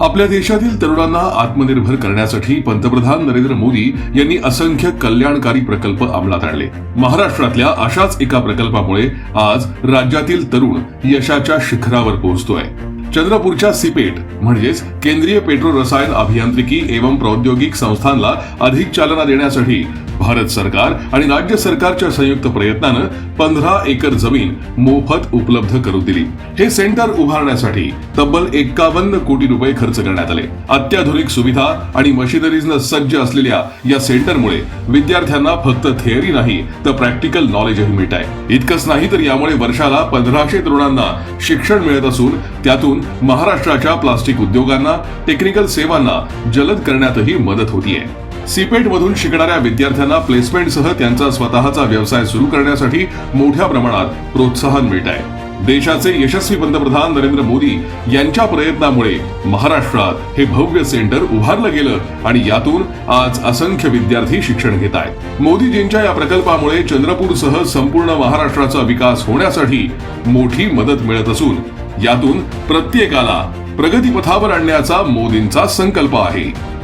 आपल्या देशातील तरुणांना आत्मनिर्भर करण्यासाठी पंतप्रधान नरेंद्र मोदी यांनी असंख्य कल्याणकारी प्रकल्प अंमलात आणले. महाराष्ट्रातल्या अशाच एका प्रकल्पामुळे आज राज्यातील तरुण यशाच्या शिखरावर पोहोचतोय. चंद्रपूरच्या सिपेट म्हणजेच केंद्रीय पेट्रो रसायन अभियांत्रिकी एवं प्रौद्योगिक संस्थांना अधिक चालना देण्यासाठी भारत सरकार आणि राज्य सरकारच्या संयुक्त प्रयत्नानं पंधरा एकर जमीन मोफत उपलब्ध करून दिली. हे सेंटर उभारण्यासाठी तब्बल एक्कावन्न कोटी रुपये खर्च करण्यात आले. अत्याधुनिक सुविधा आणि मशिनरीजनं सज्ज असलेल्या या सेंटरमुळे विद्यार्थ्यांना फक्त थिअरी नाही तर प्रॅक्टिकल नॉलेजही मिळत आहे. इतकंच नाही तर यामुळे वर्षाला पंधराशे तरुणांना शिक्षण मिळत असून त्यातून महाराष्ट्राच्या प्लास्टिक उद्योगांना टेक्निकल सेवांना जलद करण्यातही मदत होतीये. सीपेट मधून शिकणाऱ्या विद्यार्थ्यांना प्लेसमेंटसह त्यांचा स्वतःचा व्यवसाय सुरू करण्यासाठी मोठ्या प्रमाणात प्रोत्साहन मिळत आहे देशाचे यशस्वी पंतप्रधान नरेंद्र मोदी यांच्या प्रयत्नामुळे महाराष्ट्रात हे भव्य सेंटर उभारलं गेलं आणि यातून आज असंख्य विद्यार्थी शिक्षण घेत आहेत मोदीजींच्या या प्रकल्पामुळे चंद्रपूरसह संपूर्ण महाराष्ट्राचा विकास होण्यासाठी मोठी मदत मिळत असून यातून प्रत्येकाला प्रगतीपथावर आणण्याचा मोदींचा संकल्प आहे.